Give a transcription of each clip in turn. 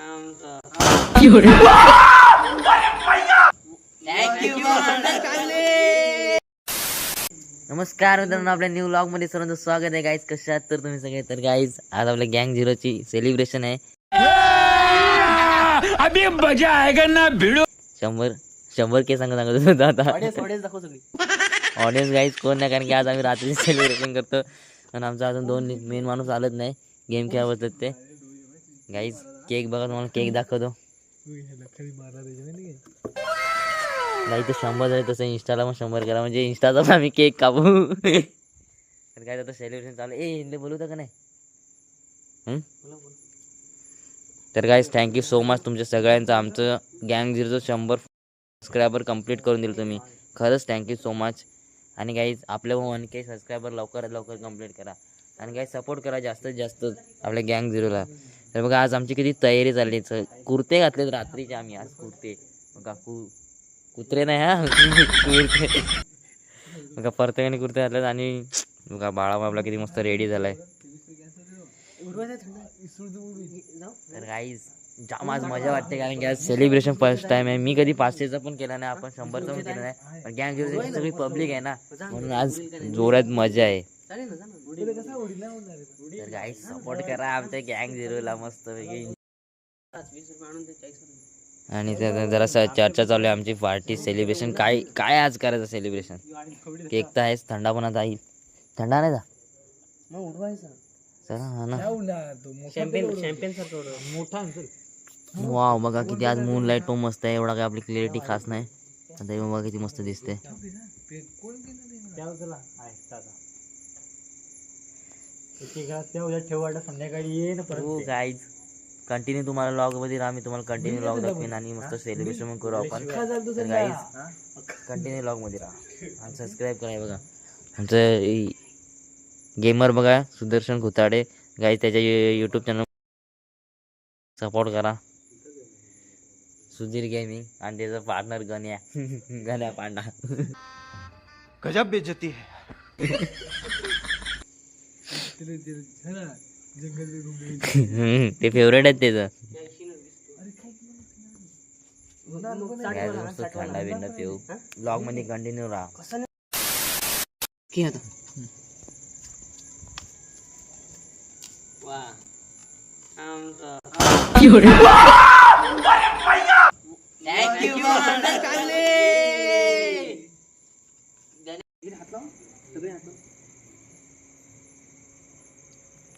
नमस्कार मित्रांनो आपल्या न्यू ब्लॉगमध्ये सर्वांचं स्वागत आहे. गाईज कशात तर तुम्ही सगळे तर गाईज आज आपल्या गँग झिरोची सेलिब्रेशन आहे. अभी मजा आएगा ना भिड़ो। शंभर शंभर के सांग सांगत होतो आता. ऑडियन्स गाईज कोण नाही? कारण की आज आम्ही रात्री सेलिब्रेशन करतो. आणि आमचा अजून दोन मेन माणूस आलत नाही. गेम खेळत ते. गाईज केक बघा तुम्हाला केक दाखवतो. नाही तर शंभर झाले तसं इंस्टाला पण शंभर करा म्हणजे इंस्टाचा पण आम्ही केक कापू. तर काय आता सेलिब्रेशन चालू ए हिंदे बोलू का नाही? तर गाईज थँक्यू सो मच तुमच्या सगळ्यांचं. आमचं गँग झिरोचं शंभर सबस्क्रायबर कंप्लीट करून दिलं तुम्ही. खरंच थँक्यू सो मच आणि गाईज आपल्या वन के सबस्क्रायबर लवकरात लवकर कंप्लीट करा. आणि काही सपोर्ट करा जास्तीत जास्त आपल्या गँग झिरोला तर बघा आज आमची किती तयारी चालली. च- कुर्ते घातलेत रात्रीचे आम्ही आज कुर्ते. बघा कु कुत्रे नाही हा. कुर्ते. बघा प्रत्येकाने कुर्ते घातलेत आणि बघा बाळा आपला किती मस्त रेडी झालाय. तर गाईज जाम आज मजा वाटते कारण की आज सेलिब्रेशन फर्स्ट टाइम आहे. मी कधी पाचशेचा पण केला नाही आपण शंभरचा पण केला नाही. पण गँग झिरोची सगळी पब्लिक आहे ना. म्हणून आज जोरात मजा आहे. तर सपोर्ट करा आमच्या गँग झिरोला मस्त पैकी आणि जरासं चर्चा चालू आहे आमची पार्टी सेलिब्रेशन काय काय आज करायचं सेलिब्रेशन केक तर आहेच थंडा पण आता येईल. थंडा नाही जा. हा ना. वाव बघा किती आज मून लाइट तो मस्त आहे. एवढा काय आपली क्लिअरिटी खास नाही. आता बघा किती मस्त दिसते संध्याकाळी ये ना हो गाईज कंटिन्यू तुम्हाला लॉगमध्ये राहा मी तुम्हाला कंटिन्यू लॉग दाखवेन आणि मस्त सेलिब्रेशन करू आपण. तर गाईज कंटिन्यू लॉगमध्ये राहा. आणि सबस्क्राईब करा हे बघा. आमचं गेमर बघा सुदर्शन खुताडे गाईज त्याच्या यूट्यूब चॅनल सपोर्ट करा. सुधीर गेमिंग आणि त्याचा पार्टनर गण्या. गण्या पांडा. गजब बेचती है. ते फेवरेट आहेत त्याचं थंडा बिंडा पिऊ. ब्लॉगमध्ये कंटिन्यू राहा.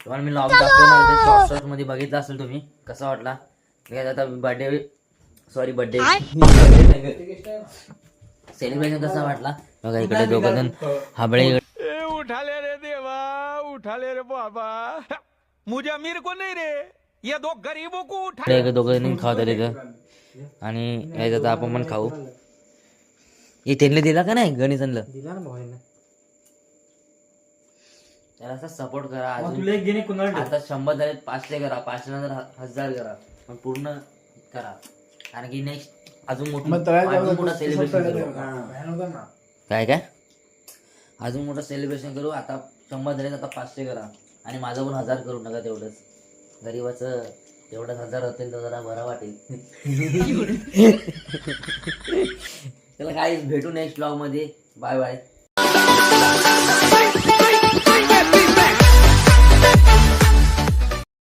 तुम्हाला मी लॉग दाखवणार शॉर्ट शॉर्ट मध्ये बघितलं असेल तुम्ही कसा वाटला? आता बर्थडे सॉरी बर्थडे सेलिब्रेशन कसा वाटला? बघा इकडे दोघं जण हाबळे इकडे उठा ले रे देवा उठा ले रे बाबा. मुझे अमीर को नहीं रे? ये दो गरीबों को उठा इकडे दोघं जण खावत तिथं आणि यायचं आपण पण खाऊ. हे त्यांनी दिला का नाही गणेशांना? दिला ना भावाने. त्याला असं सपोर्ट करा. अजून तुला एक गेणे कुणाला आता शंभर झाले पाचशे करा पाचशे नंतर हजार करा. पण पूर्ण करा. कारण की नेक्स्ट अजून मोठं अजून मोठं सेलिब्रेशन करू. काय काय? अजून मोठं सेलिब्रेशन करू. आता शंभर झाले आता पाचशे करा. आणि माझं पण हजार करू नका तेवढंच. गरीबाचं तेवढंच हजार होतील तर जरा बरं वाटेल. चला काय भेटू नेक्स्ट ब्लॉगमध्ये. Bye bye